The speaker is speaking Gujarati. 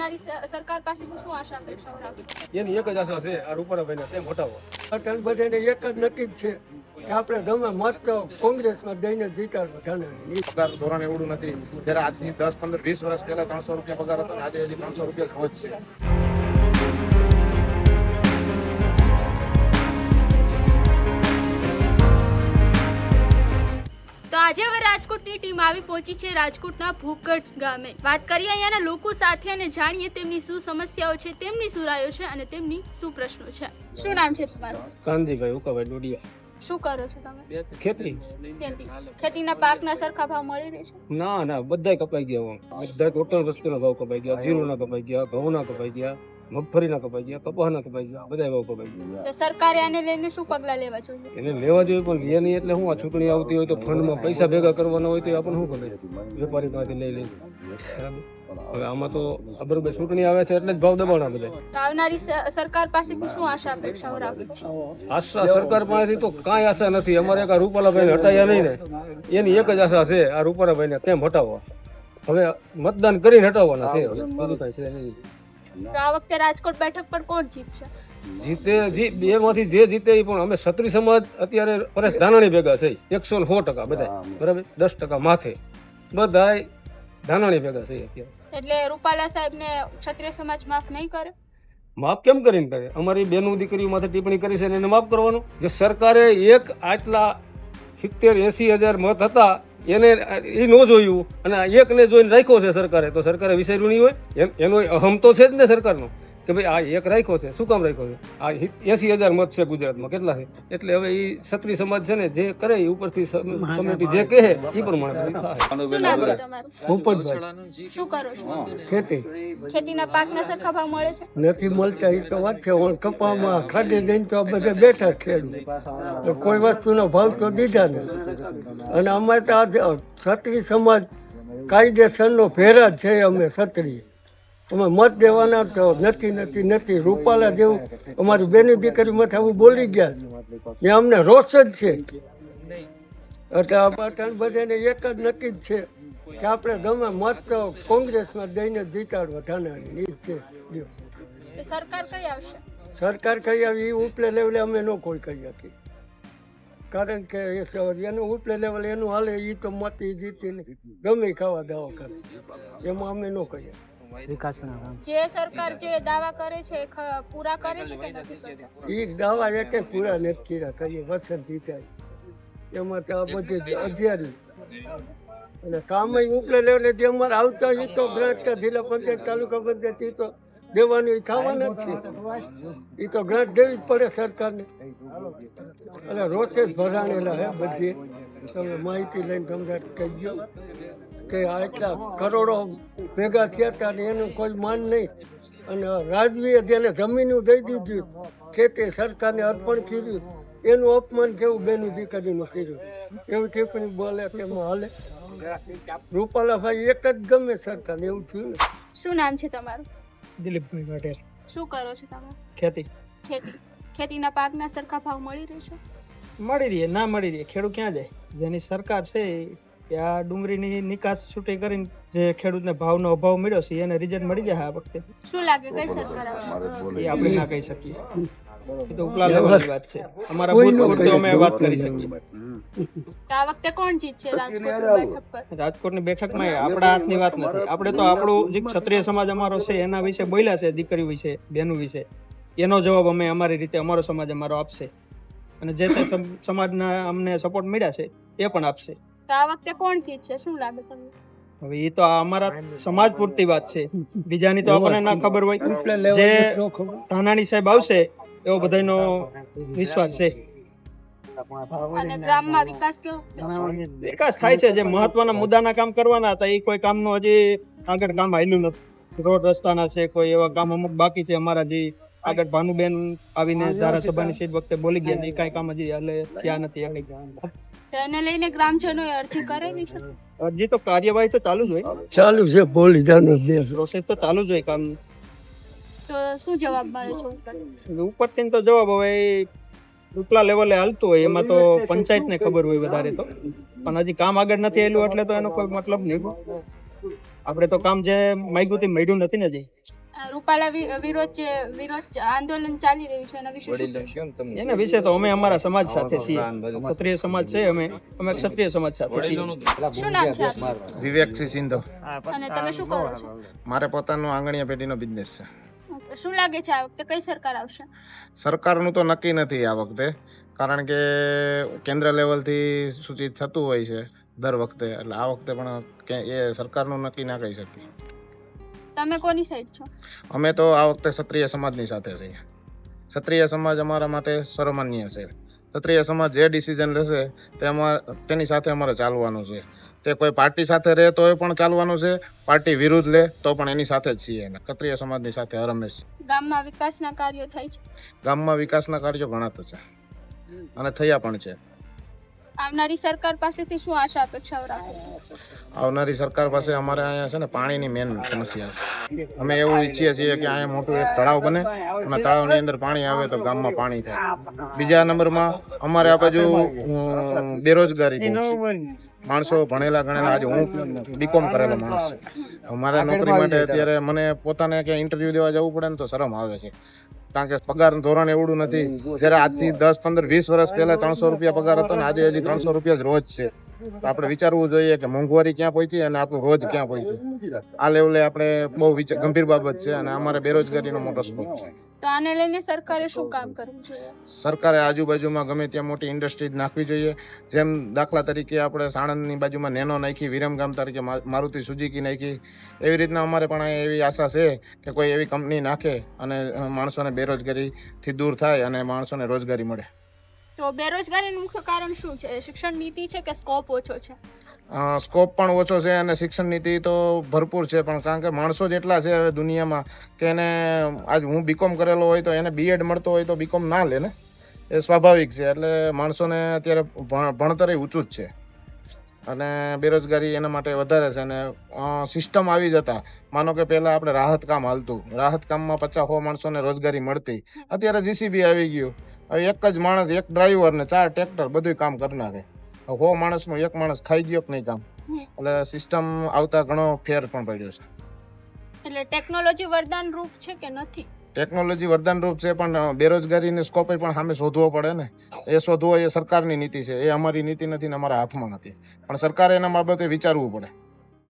આવનારી સરકાર પાસેથી શું આશા અપેક્ષાઓ રાખશો એની એક જ આશા છે આ રૂપારાભાઈને તેમ હટાવો અટલ બધાને એક જ નક્કી જ છે કે આપણે ગમે મત કોંગ્રેસમાં દઈને જીતા બધાને. પગાર ધોરણ એવડું નથી. જ્યારે આજથી દસ પંદર વીસ વર્ષ પહેલા ત્રણસો રૂપિયા પગાર હતો આજે હજી ત્રણસો રૂપિયા રોજ છે. આજે હવે રાજકોટની ટીમ આવી પહોંચી છે રાજકોટના ભૂકટ ગામે. વાત કરીએ અહીંયાના લોકો સાથે અને જાણીએ તેમની શું સમસ્યાઓ છે તેમની શું રાયો છે અને તેમની શું પ્રશ્નો છે. શું નામ છે તમારું? કાનજીભાઈ ઉકાભાઈ ડોડિયા. શું કરો છો તમે? ખેતી. ખેતી. ખેતીના પાકના સરખા ભાવ મળી રહે છે? ના ના બધાય કપાઈ ગયા બધા ટોટલ વસ્તુના ભાવ કપાઈ ગયા જીરુના કપાઈ ગયા ઘઉંના કપાઈ ગયા. મગફળીના કપાઈ ગયા કપાસના કપાઈ ગયા બધા ભાવ કપાઈ ગયા તો સરકારે આને લઈને શું પગલાં લેવા જોઈએ? એને લેવા જોઈએ પણ લે નહીં એટલે હું આ ચૂંટણી આવતી હોય તો ફંડમાં પૈસા ભેગા કરવાના હોય તો આપણને શું કરે વેપારી પાસે લઈ લઈ હવે આમાં તો બરોબર ચૂંટણી આવે છે એટલે જ ભાવ દબાણા બધા. આવનારી સરકાર પાસેથી શું આશા અપેક્ષાઓ રાખો? આશા સરકાર પાસેથી તો કાંઈ આશા નથી. અમારે એક આ રૂપાલાભાઈને હટાયા નહીં ને. એની એક જ આશા છે આ રૂપાલાભાઈને કેમ હટાવવા? હવે મતદાન કરીને હટાવવાના છે. હવે બીજું કાંઈ છે? નહીં તો આ વખતે રાજકોટ બેઠક પર કોણ જીતશે? જીતે જી બે માંથી જે જીતે એ પણ અમે ક્ષત્રિય સમાજ અત્યારે પરેશ ધાનાણી ભેગા છે એકસો ને સો ટકા બધા બરાબર? દસ ટકા માથે. બધાય ધાનાણી ભેગા છે અત્યારે. એટલે રૂપાલા સાહેબને ક્ષત્રિય સમાજ માફ નહીં કરે? માફ કેમ કરીને કરે? અમારી બેનું દીકરીઓ માથે ટિપ્પણી કરી છે ને એને માફ કરવાનું? જે સરકારે એક આટલા સિત્તેર એસી હજાર મત હતા એને એ ન જોયું. અને એકને જોઈને રાખ્યો છે સરકારે. તો સરકારે વિચાર્યું નહીં હોય? એનો અહમ તો છે જ ને સરકારનો. કે ભાઈ આ એક રાખ્યો છે શું કામ રાખ્યો છે? આ એસી હજાર મત છે ગુજરાતમાં કેટલા છે? એટલે હવે એ ક્ષત્રિય સમાજ છે ને જે કરે એ ઉપરથી કમિટી જે કહે એ પ્રમાણે પોપટભાઈ શું કરો છો? ખેતી. ખેતીના પાકના સરખા ભાવ મળે છે? નથી મળતા એ તો વાત છે હું કપામાં ખાડી જઈને તો આ બધા બેઠા ખેડૂત. તો કોઈ વસ્તુનો ભાવ તો દીધા નથી અને અમે તો આ ક્ષત્રિય સમાજ કાયદેસરનો ફેરા જ છે અમે ક્ષત્રિય. અમે મત દેવાના તો નથી નથી નથી. રૂપાલા જેવું અમારી બેની દીકરી મત આવું બોલી ગયા. એ અમને રોષ જ છે. એટલે બધાને એક જ નક્કી જ છે કે આપણે ગમે મત તો કોંગ્રેસમાં દઈને જીતાડવા ધાનાણી. એ છે. સરકાર કઈ આવશે? સરકાર કઈ આવી એ ઉપલે લેવલે અમે ન કોઈ કહી શકીએ. કારણ કે એનું ઉપલે લેવલ એનું હાલે એ તો મત એ જીતી નહીં ગમે ખાવા દાવા કરે. એમાં અમે ન કહીએ જે સરકાર જે દાવા કરે છે એ પૂરા કરે છે કે નથી કરતા? એ દાવા એટલે પૂરા નથી કર્યા કરીએ વસંત જીતાય એમાં તો આ બધી અધિયારી અને કામ ઉપલે લેવલે જે અમારે આવતા એ તો ગ્રાન્ટ કે જિલ્લા પંચાયત તાલુકા પંચાયત એ તો દેવાનું એ ખાવાનું જ છે એ તો ગ્રાન્ટ દેવી જ પડે સરકારને. એટલે રોષે જ ભરાણેલા હે બધી. તમે માહિતી લઈને તમને કહી ગયો કે આટલા કરોડો ભેગા થયા હતા ને એનું કોઈ માન નહીં. અને રાજવીએ જેને જમીનું દઈ દીધું. તે સરકારને અર્પણ કર્યું. એનું અપમાન કેવું બેનું દીકરીનું કર્યું. એવું ટિપ્પણી બોલે તેમાં હાલે. રૂપાલાભાઈ એક જ ગમે સરકાર એવું થયું. શું નામ છે તમારું? દિલીપભાઈ પટેલ. શું કરો છો તમે? ખેતી. ખેતી. ખેતીના પાકના સરખા ભાવ મળી રહેશે મળી રહે ના મળી રહે. ખેડૂત ક્યાં જાય? જેની સરકાર છે એ આ ડુંગળીની નિકાસ છૂટી કરીને જે ખેડૂતને ભાવનો અભાવ મળ્યો છે એને રિઝલ્ટ મળી જાય આ વખતે. શું લાગે કઈ સરકાર એ આપણે ના કહી શકીએ. એ તો ઉપલા લેવલની વાત છે. અમારા બુથ તો અમે વાત કરી શકીએ. આ વખતે કોણ જીતશે રાજકોટ બેઠક પર? રાજકોટની બેઠકમાં આપણા હાથની વાત નથી. આપણે તો આપણું જે ક્ષત્રિય સમાજ અમારો છે એના વિશે બોલ્યા છે દીકરી વિશે બહેનો વિશે. એનો જવાબ અમે અમારી રીતે અમારો સમાજ અમારો આપશે. અને જે તે સમ- સમાજના અમને સપોર્ટ મળ્યા છે એ પણ આપશે. તો આ વખતે કોણ જીતશે? શું લાગે તમને? હવે એ તો અમારા સમાજ પૂરતી વાત છે. બીજાની તો આપણને ના ખબર હોય. જે ધાનાણી સાહેબ આવશે એવો બધાનો વિશ્વાસ છે. વિકાસ વિકાસ થાય છે. જે મહત્વના મુદ્દાના કામ કરવાના હતા એ કોઈ કામનું હજી આગળ કામ આવેલું નથી. રોડ રસ્તાના છે કોઈ એવા કામ અમુક બાકી છે અમારા જે આગળ ભાનુબેન આવીને ધારાસભાની સીટ વખતે બોલી ગયા નહીં એ કાંઈ કામ હજી એટલે થયા નથી આગળ તો એને લઈને ગ્રામજનો અરજી કરેલી છે? હજી તો કાર્યવાહી તો ચાલુ જ હોય. ચાલુ છે બોલી જાનો પ્રોસેસ તો ચાલુ જ હોય કામ. તો શું જવાબ મળે છે ઉપર? ઉપરથી તો જવાબ હવે ઉપલા લેવલે હાલતું હોય એમાં તો પંચાયતને ખબર હોય વધારે તો. પણ હજી કામ આગળ નથી આવેલું એટલે તો એનો કોઈ મતલબ નહીં આપણે તો કામ જે માગ્યું તે મળ્યું નથી ને હજી. રૂપાલા વિરોધ વિરોધ આંદોલન ચાલી રહ્યું છે એના વિશે એના વિશે તો અમે અમારા સમાજ સાથે છીએ. ક્ષત્રિય સમાજ છે અમે અમે ક્ષત્રિય સમાજ સાથે છીએ. શું નામ છે વિવેકસિંહ સિંધો અને તમે શું કરો છો? મારે પોતાનો આંગણીયા પેઢીનો બિઝનેસ છે. શું લાગે છે આ વખતે? કઈ સરકાર આવશે? સરકારનું તો નક્કી નથી આ વખતે કારણ કે કેન્દ્ર લેવલથી સૂચિત થતું હોય છે દર વખતે. એટલે આ વખતે પણ કે- એ સરકારનું નક્કી ના કહી શકીએ. તમે કોની સાઈડ છો? અમે તો આ વખતે ક્ષત્રિય સમાજની સાથે છીએ. ક્ષત્રિય સમાજ અમારા માટે સર્વમાન્ય છે. ક્ષત્રિય સમાજ જે ડિસિઝન લેશે તે અમારે તેની સાથે અમારે ચાલવાનું છે. તે કોઈ પાર્ટી સાથે રહે તોય પણ ચાલવાનું છે. પાર્ટી વિરુદ્ધ લે તો પણ એની સાથે જ છીએ અને ક્ષત્રિય સમાજની સાથે હરમેશ. ગામમાં વિકાસના કાર્યો થાય છે? ગામમાં વિકાસના કાર્યો ઘણા થશે અને થયા પણ છે. આવનારી સરકાર પાસેથી શું આશા અપેક્ષાઓ રાખો? આવનારી સરકાર પાસે અમારે અહીંયા છે ને પાણીની મેન સમસ્યા છે અમે એવું ઈચ્છીએ છીએ કે અહીંયા મોટું એક તળાવ બને અને તળાવની અંદર પાણી આવે તો ગામમાં પાણી થાય બીજા નંબરમાં અમારે આ બાજુ બેરોજગારી. માણસો ભણેલા ગણેલા આજે હું બીકોમ કરેલો માણસ. છું મારા નોકરી માટે અત્યારે મને પોતાને ક્યાંય ઇન્ટરવ્યુ દેવા જવું પડે ને તો શરમ આવે છે. કારણ કે પગાર ધોરણ એવડું નથી. જ્યારે આજથી દસ પંદર વીસ વર્ષ પહેલા ત્રણસો રૂપિયા પગાર હતો ને આજે હજી ત્રણસો રૂપિયા જ રોજ છે. તો આપણે વિચારવું જોઈએ કે મોંઘવારી ક્યાં પહોંચી અને આપણું રોજ ક્યાં પહોંચ્યું આ લેવલે આપણે બહુ ગંભીર બાબત છે અને અમારે બેરોજગારીનો મોટો સ્કોપ છે. તો આને લઈને સરકારે શું કામ કરવું જોઈએ? સરકારે આજુબાજુમાં ગમે ત્યાં મોટી ઇન્ડસ્ટ્રીઝ નાખવી જોઈએ. જેમ દાખલા તરીકે આપણે સાણંદની બાજુમાં નેનો નાખી વિરમગામ તરીકે મારુતિ સુઝુકી નાખી. એવી રીતના અમારે પણ એવી આશા છે કે કોઈ એવી કંપની નાખે અને માણસોને બેરોજગારીથી દૂર થાય અને માણસોને રોજગારી મળે. તો બેરોજગારીનું મુખ્ય કારણ શું છે? શિક્ષણ નીતિ છે કે સ્કોપ ઓછો છે? સ્કોપ પણ ઓછો છે અને શિક્ષણ નીતિ તો ભરપૂર છે, પણ કારણ કે માણસો જેટલા છે હવે દુનિયામાં કે એને આજ હું બીકોમ કરેલો હોય તો એને બીએડ મળતો હોય તો બીકોમ ના લે ને? એ સ્વાભાવિક છે, એટલે માણસોને અત્યારે ભણ- ભણતર ઊંચું જ છે. અને બેરોજગારી એના માટે વધારે છે અને સિસ્ટમ આવી જતા. માનો કે પહેલાં આપણે રાહત કામ હાલતું. રાહત કામમાં પચાસ સો માણસોને રોજગારી મળતી. અત્યારે જીસીબી આવી ગયું. એક જ માણસ એક ડ્રાઈવર ને ચાર ટ્રેક્ટર બધું કામ કરી નાખે. હો માણસનું એક માણસ ખાઈ ગયો કે નહીં કામ? એટલે સિસ્ટમ આવતા ઘણો ફેર પણ પડ્યો છે. એટલે ટેકનોલોજી વરદાન રૂપ છે કે નથી? ટેકનોલોજી વરદાન રૂપ છે પણ બેરોજગારીને સ્કોપે પણ સામે શોધવો પડે ને. એ શોધવો એ સરકારની નીતિ છે. એ અમારી નીતિ નથી ને અમારા હાથમાં નથી. પણ સરકારે એના બાબતે વિચારવું પડે.